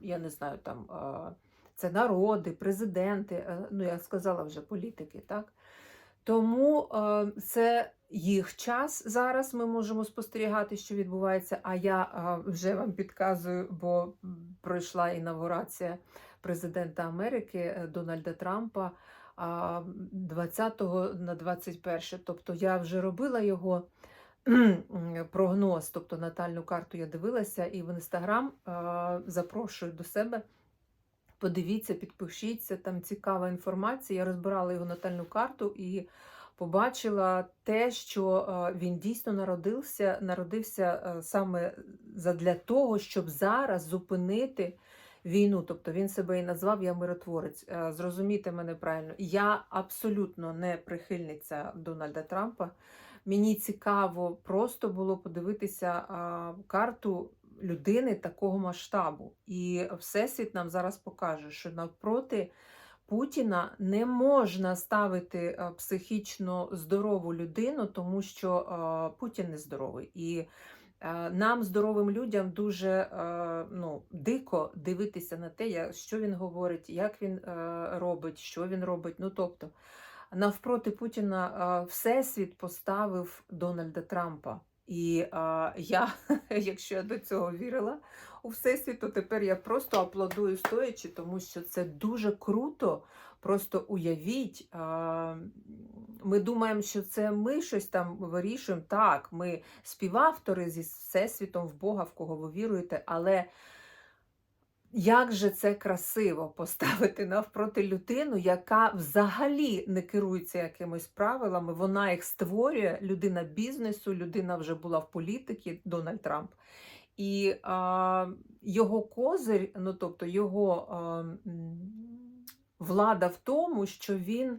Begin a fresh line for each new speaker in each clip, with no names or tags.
я не знаю, там це народи, президенти, е, ну я сказала вже політики, так? Тому це їх час зараз. Ми можемо спостерігати, що відбувається. А я вже вам підказую, бо пройшла інавгурація президента Америки е, Дональда Трампа 20 на 21. Тобто я вже робила його прогноз, тобто натальну карту я дивилася, і в інстаграм запрошую до себе. Подивіться, підпишіться, там цікава інформація. Я розбирала його натальну карту і побачила те, що він дійсно народився, народився саме для того, щоб зараз зупинити війну. Тобто він себе і назвав Я миротворець. Зрозумійте мене правильно. Я абсолютно не прихильниця Дональда Трампа. Мені цікаво просто було подивитися карту людини такого масштабу. І Всесвіт нам зараз покаже, що навпроти Путіна не можна ставити психічно здорову людину, тому що Путін не здоровий. І нам, здоровим людям, дуже ну, дико дивитися на те, що він говорить, як він робить, що він робить. Ну, тобто, навпроти Путіна Всесвіт поставив Дональда Трампа. І а, я, якщо я до цього вірила у Всесвіт, то тепер я просто аплодую стоячи, тому що це дуже круто. Просто уявіть, а, ми думаємо, що це ми щось там вирішуємо. Так, ми співавтори зі Всесвітом в Бога, в кого ви віруєте, але як же це красиво поставити навпроти людину, яка взагалі не керується якимись правилами, вона їх створює, людина бізнесу, людина вже була в політиці, Дональд Трамп. І а, його козир, ну тобто його а, влада в тому, що він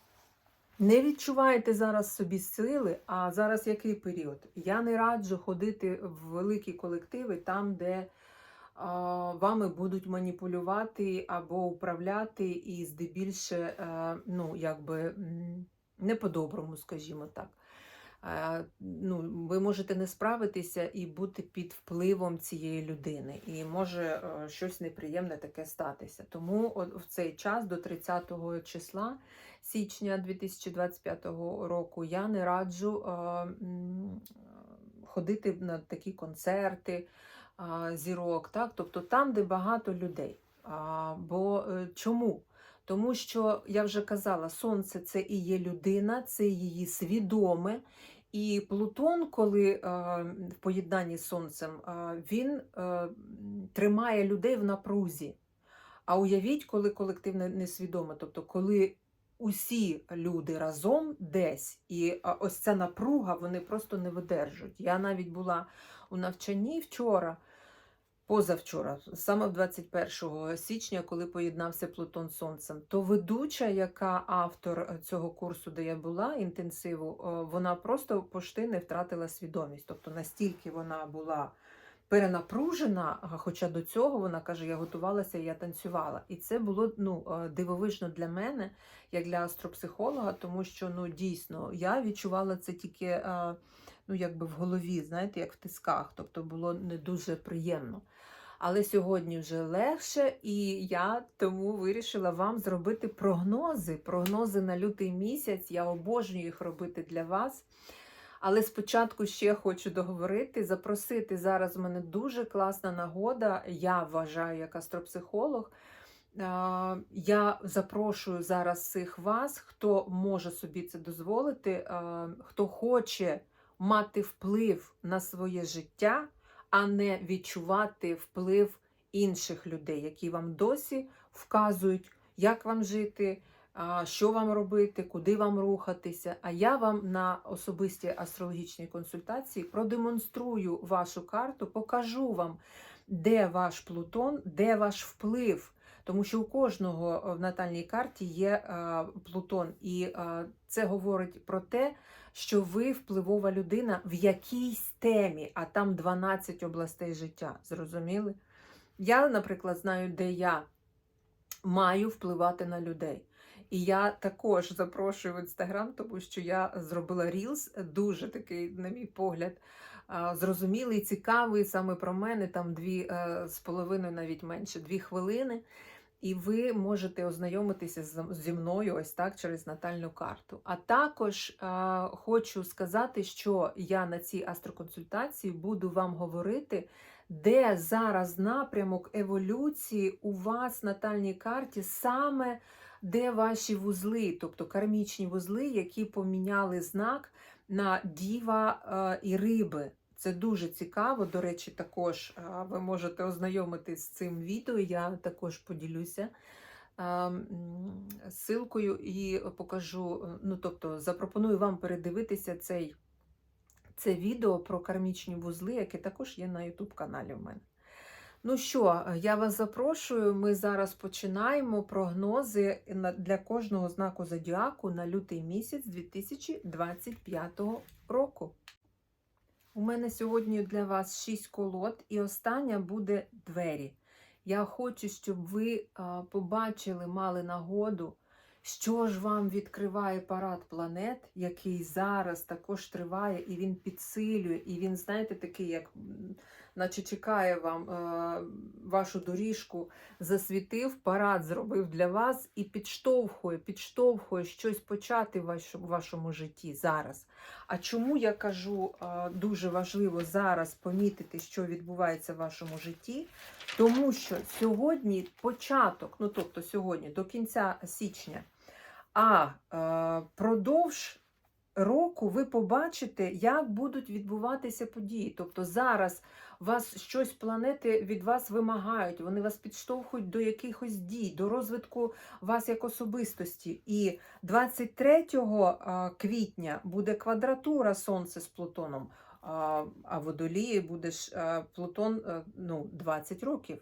не відчуваєте зараз собі сили, а зараз який період? Я не раджу ходити в великі колективи там, де вами будуть маніпулювати або управляти, і здебільше, е, ну, якби не по-доброму, скажімо так. Е, Ну, ви можете не справитися і бути під впливом цієї людини, і може е, щось неприємне таке статися. Тому в цей час до 30 числа січня 2025 року я не раджу е, ходити на такі концерти зірок, так? тобто там, де багато людей. Бо чому? Тому що я вже казала, сонце це і є людина, це її свідоме. І Плутон, коли е, в поєднанні з сонцем, е, він е, тримає людей в напрузі. А уявіть, коли колектив не- несвідоме, тобто коли усі люди разом десь, і ось ця напруга вони просто не видержують. Я навіть була у навчанні вчора, позавчора, саме 21 січня, коли поєднався Плутон з Сонцем, то ведуча, яка автор е, цього курсу, де я була, інтенсиву, е, вона просто пошти не втратила свідомість. Тобто настільки вона була перенапружена, хоча до цього вона каже, я готувалася, я танцювала. І це було ну, е, дивовижно для мене, як для астропсихолога, тому що ну, дійсно я відчувала це тільки ну, якби в голові, знаєте, як в тисках. Тобто було не дуже приємно. Але сьогодні вже легше, і я тому вирішила вам зробити прогнози. Прогнози на лютий місяць. Я обожнюю їх робити для вас. Але спочатку ще хочу договорити, запросити зараз в мене дуже класна нагода. Я вважаю, як астропсихолог, Я запрошую зараз всіх вас, хто може собі це дозволити, хто хоче мати вплив на своє життя, а не відчувати вплив інших людей, які вам досі вказують, як вам жити, що вам робити, куди вам рухатися. А я вам на особистій астрологічній консультації продемонструю вашу карту, покажу вам, де ваш Плутон, де ваш вплив. Тому що у кожного в натальній карті є Плутон, і це говорить про те, що ви впливова людина в якійсь темі, а там 12 областей життя. Зрозуміли? Я, наприклад, знаю, де я маю впливати на людей. І я також запрошую в інстаграм, тому що я зробила рілс, дуже такий, на мій погляд, зрозумілий, цікавий саме про мене, там дві е, з половиною, навіть менше, дві хвилини. І ви можете ознайомитися зі мною ось так через натальну карту. А також е, хочу сказати, що я на цій астроконсультації буду вам говорити, де зараз напрямок еволюції у вас натальній карті, саме де ваші вузли, тобто кармічні вузли, які поміняли знак на діва е, і риби. Це дуже цікаво. До речі, також ви можете ознайомитись з цим відео. Я також поділюся ссылкою і покажу. е, Ну, тобто, запропоную вам передивитися цей, це відео про кармічні вузли, яке також є на YouTube каналі в мене. Ну що, я вас запрошую. Ми зараз починаємо прогнози для кожного знаку зодіаку на лютий місяць 2025 року. У мене сьогодні для вас 6 колод, і остання буде двері. Я хочу, щоб ви побачили, мали нагоду, що ж вам відкриває парад планет, який зараз також триває, і він підсилює, і він, знаєте, такий, як наче чекає вам е, вашу доріжку, засвітив, парад зробив для вас і підштовхує, підштовхує щось почати в вашому, житті зараз. А чому я кажу, е, дуже важливо зараз помітити, що відбувається в вашому житті? Тому що сьогодні початок, ну тобто сьогодні до кінця січня, а е, продовж року ви побачите, як будуть відбуватися події. Тобто зараз вас щось планети від вас вимагають, вони вас підштовхують до якихось дій, до розвитку вас як особистості. І 23 е, квітня буде квадратура Сонця з Плутоном, а Водолії буде ж е, Плутон е, ну, 20 років.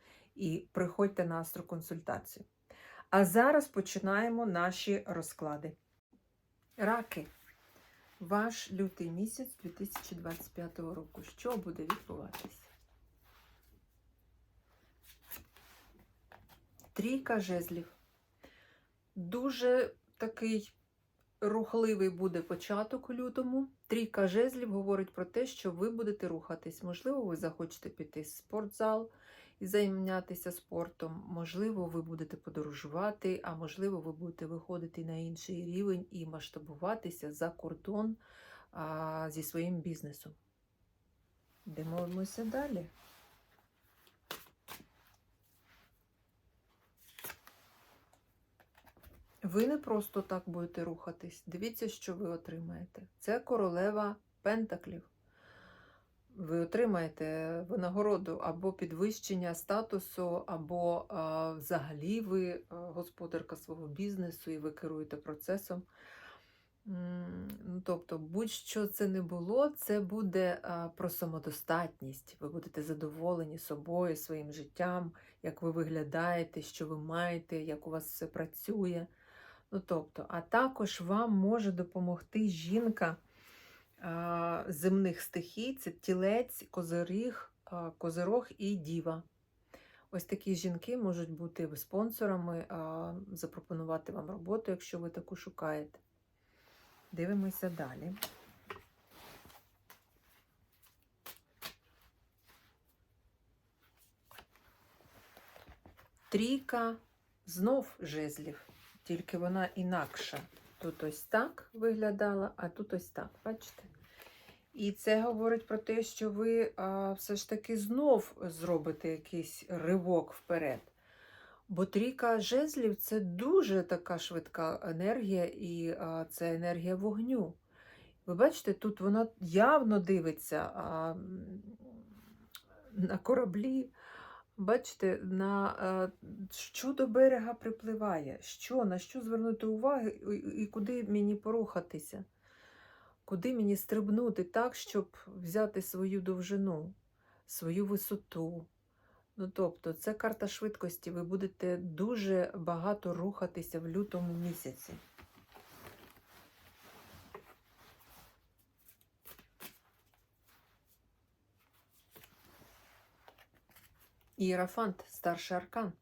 і приходьте на астроконсультацію. А зараз починаємо наші розклади. Раки. Ваш лютий місяць 2025 року. Що буде відбуватись? Трійка жезлів. Дуже такий рухливий буде початок у лютому. Трійка жезлів говорить про те, що ви будете рухатись. Можливо, ви захочете піти в спортзал і зайнятися спортом. Можливо, ви будете подорожувати, а можливо, ви будете виходити на інший рівень і масштабуватися за кордон а, зі своїм бізнесом. Дивимося далі. Ви не просто так будете рухатись. Дивіться, що ви отримаєте. Це королева Пентаклів. Ви отримаєте винагороду або підвищення статусу, або а, взагалі ви господарка свого бізнесу і ви керуєте процесом. Ну, тобто, будь-що це не було, це буде а, про самодостатність. Ви будете задоволені собою, своїм життям, як ви виглядаєте, що ви маєте, як у вас все працює. Ну, тобто, а також вам може допомогти жінка земних стихій це тілець, козиріг, козирог і діва. Ось такі жінки можуть бути спонсорами, запропонувати вам роботу, якщо ви таку шукаєте. Дивимося далі. Трійка знов жезлів, тільки вона інакша. Тут ось так виглядала, а тут ось так, бачите? І це говорить про те, що ви а, все ж таки знов зробите якийсь ривок вперед. Бо трійка жезлів це дуже така швидка енергія, і а, це енергія вогню. Ви бачите, тут вона явно дивиться а, на кораблі. Бачите, на що до берега припливає, що, на що звернути увагу і, і куди мені порухатися, куди мені стрибнути так, щоб взяти свою довжину, свою висоту. Ну, тобто, це карта швидкості. Ви будете дуже багато рухатися в лютому місяці. Ієрафант, старший аркан.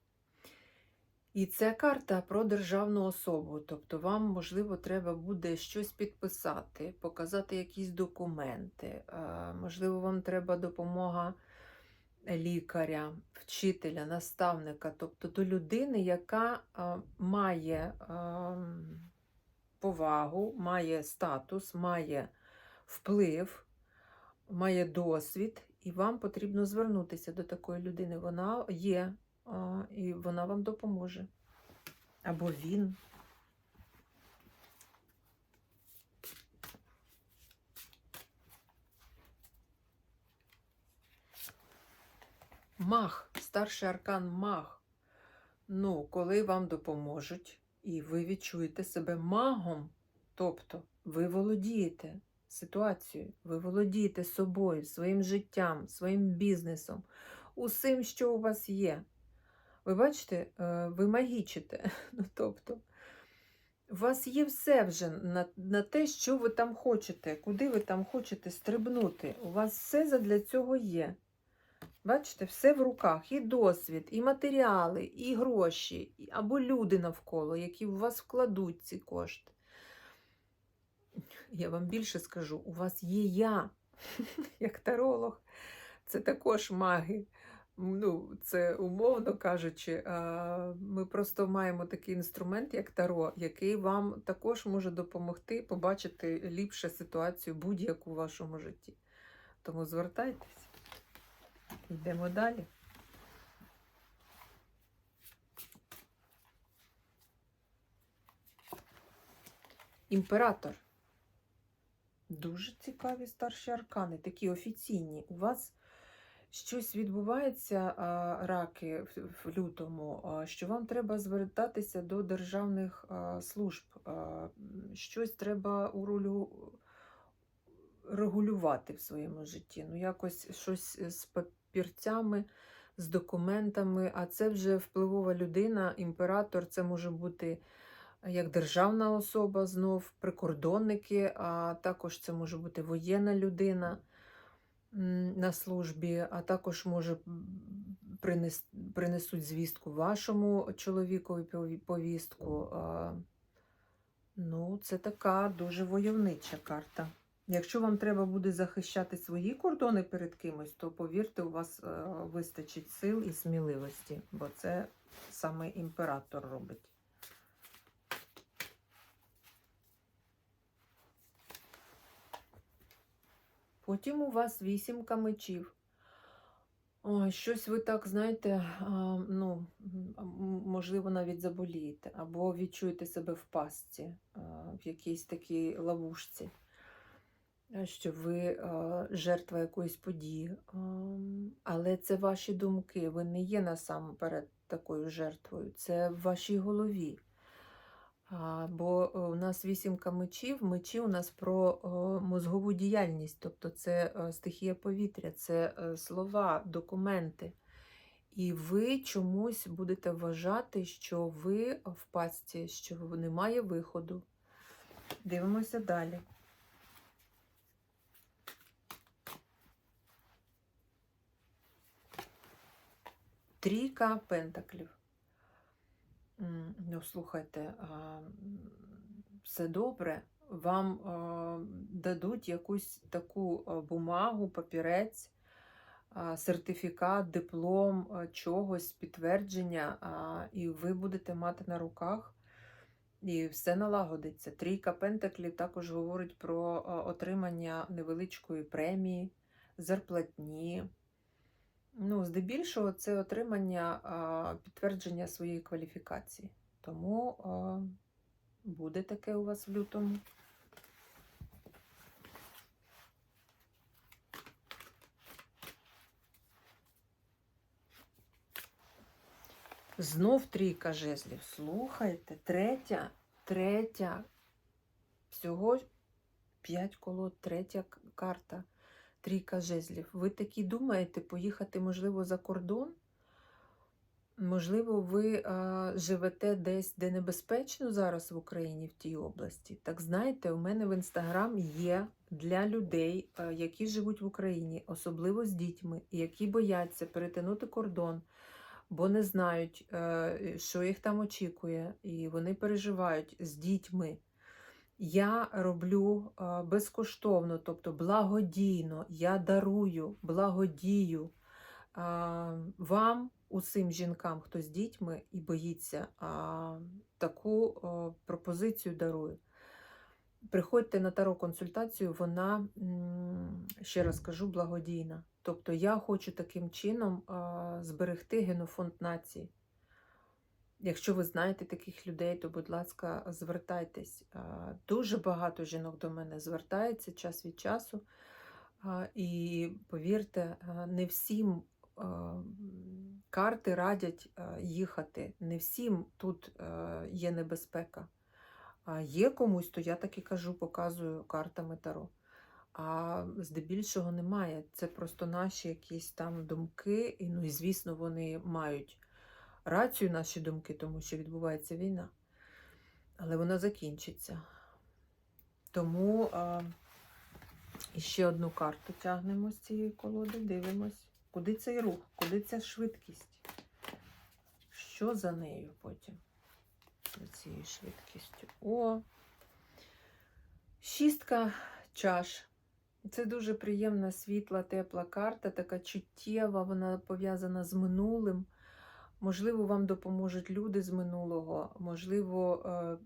І це карта про державну особу. Тобто, вам, можливо, треба буде щось підписати, показати якісь документи. е, Можливо, вам треба допомога лікаря, вчителя, наставника, тобто до людини, яка має повагу, має статус, має вплив, має досвід, і вам потрібно звернутися до такої людини. Вона є, і вона вам допоможе. Або він. Мах, старший аркан мах. Ну, коли вам допоможуть, і ви відчуєте себе магом, тобто ви володієте ситуацією, ви володієте собою, своїм життям, своїм бізнесом, усім, що у вас є. Ви бачите, е, ви магічите. Ну, тобто, у вас є все вже на, на те, що ви там хочете, куди ви там хочете стрибнути. У вас все задля цього є. Бачите, все в руках, і досвід, і матеріали, і гроші, або люди навколо, які в вас вкладуть ці кошти. Я вам більше скажу, у вас є я, як таролог. Це також маги. Ну, це умовно кажучи, ми просто маємо такий інструмент, як таро, який вам також може допомогти побачити ліпше ситуацію будь-яку в вашому житті. Тому звертайтесь. Йдемо далі. Імператор. Дуже цікаві старші аркани, такі офіційні. У вас щось відбувається, раки, в, лютому, що вам треба звертатися до державних служб. Щось треба у урулю регулювати в своєму житті. Ну, якось щось з папірцями, з документами, а це вже впливова людина, імператор, це може бути як державна особа, знов прикордонники, а також це може бути воєнна людина на службі, а також може принес, принесуть звістку вашому чоловікові повістку. Ну, це така дуже войовнича карта. Якщо вам треба буде захищати свої кордони перед кимось, то повірте, у вас е, вистачить сил і сміливості, бо це саме імператор робить. Потім у вас вісімка мечів. Ой, щось ви так, знаєте, ну, можливо, навіть заболієте, або відчуєте себе в пастці, в якійсь такій ловушці, що ви жертва якоїсь події. Але це ваші думки, ви не є насамперед такою жертвою, це в вашій голові. Бо е, у нас вісімка мечів, мечі у нас про е, мозгову діяльність, тобто це е, стихія повітря, це слова, документи. І ви чомусь будете вважати, що ви в пастці, що немає виходу. Дивимося далі. Трійка пентаклів. Ну, слухайте, все добре. Вам дадуть якусь таку бумагу, папірець, сертифікат, диплом чогось, підтвердження, і ви будете мати на руках, і все налагодиться. Трійка пентаклів також говорить про отримання невеличкої премії, зарплатні. Ну, здебільшого, це отримання підтвердження своєї кваліфікації. Тому буде таке у вас в лютому. Знов трійка жезлів. Слухайте, третя, третя, всього п'ять колод, третя карта. Трійка жезлів. Ви такі думаєте поїхати, можливо, за кордон? Можливо, ви а, живете десь, де небезпечно зараз в Україні, в тій області. Так знаєте, у мене в інстаграм є для людей, а, які живуть в Україні, особливо з дітьми, які бояться перетинути кордон, бо не знають, е, що їх там очікує, і вони переживають з дітьми. Я роблю безкоштовно, тобто благодійно, я дарую, благодію вам, усім жінкам, хто з дітьми і боїться, таку пропозицію дарую. Приходьте на таро консультацію, вона, ще раз кажу, благодійна. Тобто я хочу таким чином зберегти генофонд нації. Якщо ви знаєте таких людей, то, будь ласка, звертайтесь. Дуже багато жінок до мене звертається час від часу. І повірте, не всім карти радять їхати, не всім тут є небезпека. А є комусь, то я так і кажу, показую картами Таро. А здебільшого немає. Це просто наші якісь там думки, і, ну і звісно, вони мають рацію наші думки, тому що відбувається війна. Але вона закінчиться. Тому а, ще одну карту тягнемо з цієї колоди, дивимось, куди цей рух, куди ця швидкість. Що за нею потім? За цією швидкістю. О! Шістка чаш. Це дуже приємна, світла, тепла карта, така чуттєва, вона пов'язана з минулим. Можливо, вам допоможуть люди з минулого, можливо, е,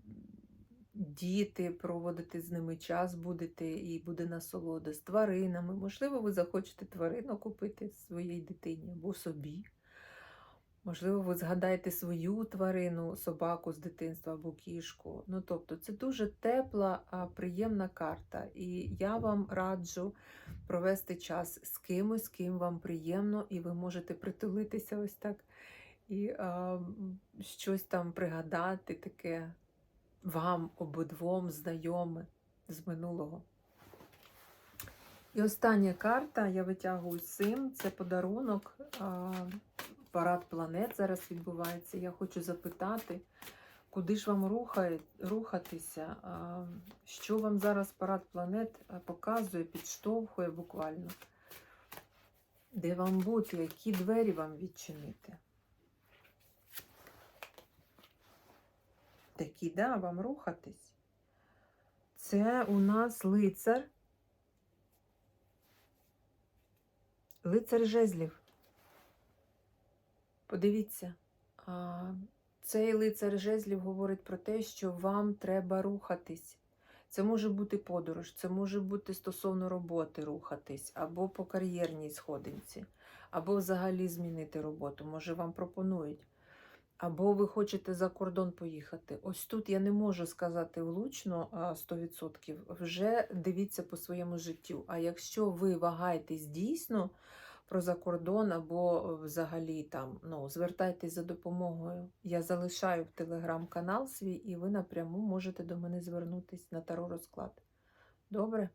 діти проводити з ними час будете і буде насолода з тваринами. Можливо, ви захочете тварину купити своїй дитині або собі. Можливо, ви згадаєте свою тварину, собаку з дитинства або кішку. Ну, тобто, це дуже тепла, приємна карта. І я вам раджу провести час з кимось, з ким вам приємно, і ви можете притулитися ось так і м, щось там пригадати таке вам обидвом знайоме з минулого. І остання карта, я витягую сим, це подарунок. Парад планет зараз відбувається. Я хочу запитати, куди ж вам рухає, рухатися, що вам зараз парад планет показує, підштовхує буквально. Де вам бути, які двері вам відчинити? Такі, да, вам рухатись. Це у нас лицар. Лицар жезлів. Подивіться, цей лицар жезлів говорить про те, що вам треба рухатись. Це може бути подорож, це може бути стосовно роботи рухатись, або по кар'єрній сходинці, або взагалі змінити роботу. Може, вам пропонують. Або ви хочете за кордон поїхати. Ось тут я не можу сказати влучно 100%. Вже дивіться по своєму життю. А якщо ви вагаєтесь дійсно про закордон або е, взагалі там, ну, звертайтесь за допомогою. Я залишаю в телеграм-канал свій, і ви напряму можете до мене звернутися на таро розклад. Добре?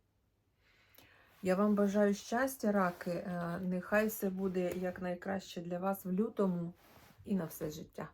Я вам бажаю щастя, раки. Е, Нехай все буде якнайкраще для вас в лютому і на все життя.